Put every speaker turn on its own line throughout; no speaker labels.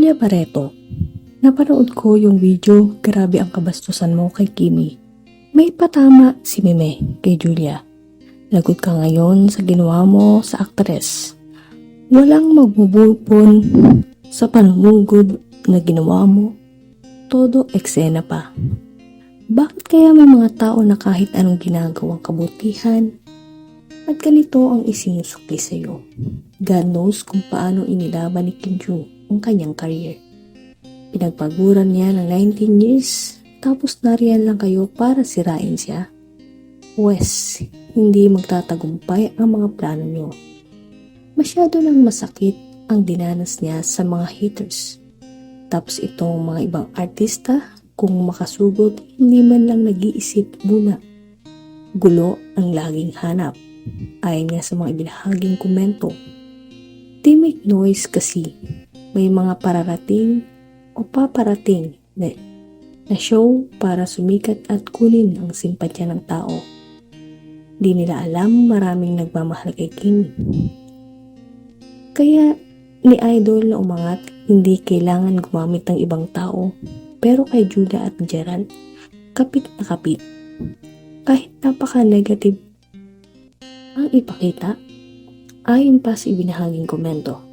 Julia Barreto. Napanood ko yung video, grabe ang kabastusan mo kay Kimi. May patama si Mime kay Julia. Lagot ka ngayon sa ginawa mo sa aktres. Walang magbubulpon sa panumugod na ginawa mo. Todo eksena pa. Bakit kaya may mga tao na kahit anong ginagawang kabutihan at ganito ang isinusukli sa iyo? God knows kung paano inilaban ni Kim Joo ang kanyang career. Pinagpaguran niya ng 19 years, tapos nariyan lang kayo para sirain siya. Wes, hindi magtatagumpay ang mga plano niyo. Masyado nang masakit ang dinanas niya sa mga haters. Tapos itong mga ibang artista, kung makasugod, hindi man lang nag-iisip muna. Gulo ang laging hanap. Ayon nga sa mga ibinahaging komento. Make noise kasi may mga pararating o paparating na, na show para sumikat at kunin ang simpatya ng tao. Di nila alam maraming nagmamahal kay Kim. Kaya ni Idol na umangat, hindi kailangan gumamit ng ibang tao. Pero kay Julia at Gerald, kapit na kapit. Kahit napaka-negative ang ipakita, ayon pa sa ibinahaging komento.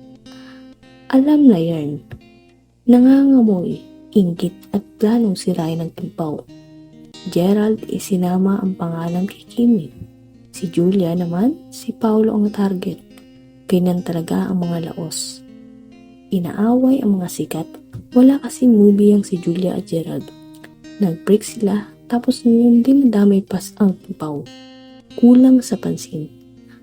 Alam na yan, nangangamoy, inggit at planong sirain ng kimpaw. Gerald isinama ang pangalan kay Kimi. Si Julia naman, si Paulo ang target. Ganyan talaga ang mga laos. Inaaway ang mga sikat. Wala kasing movie ang si Julia at Gerald. Nag-break sila tapos ngayon dinadamay pa ang kimpaw. Kulang sa pansin.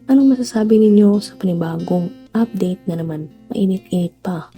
Anong masasabi ninyo sa panibagong update na naman? Mainit-init pa.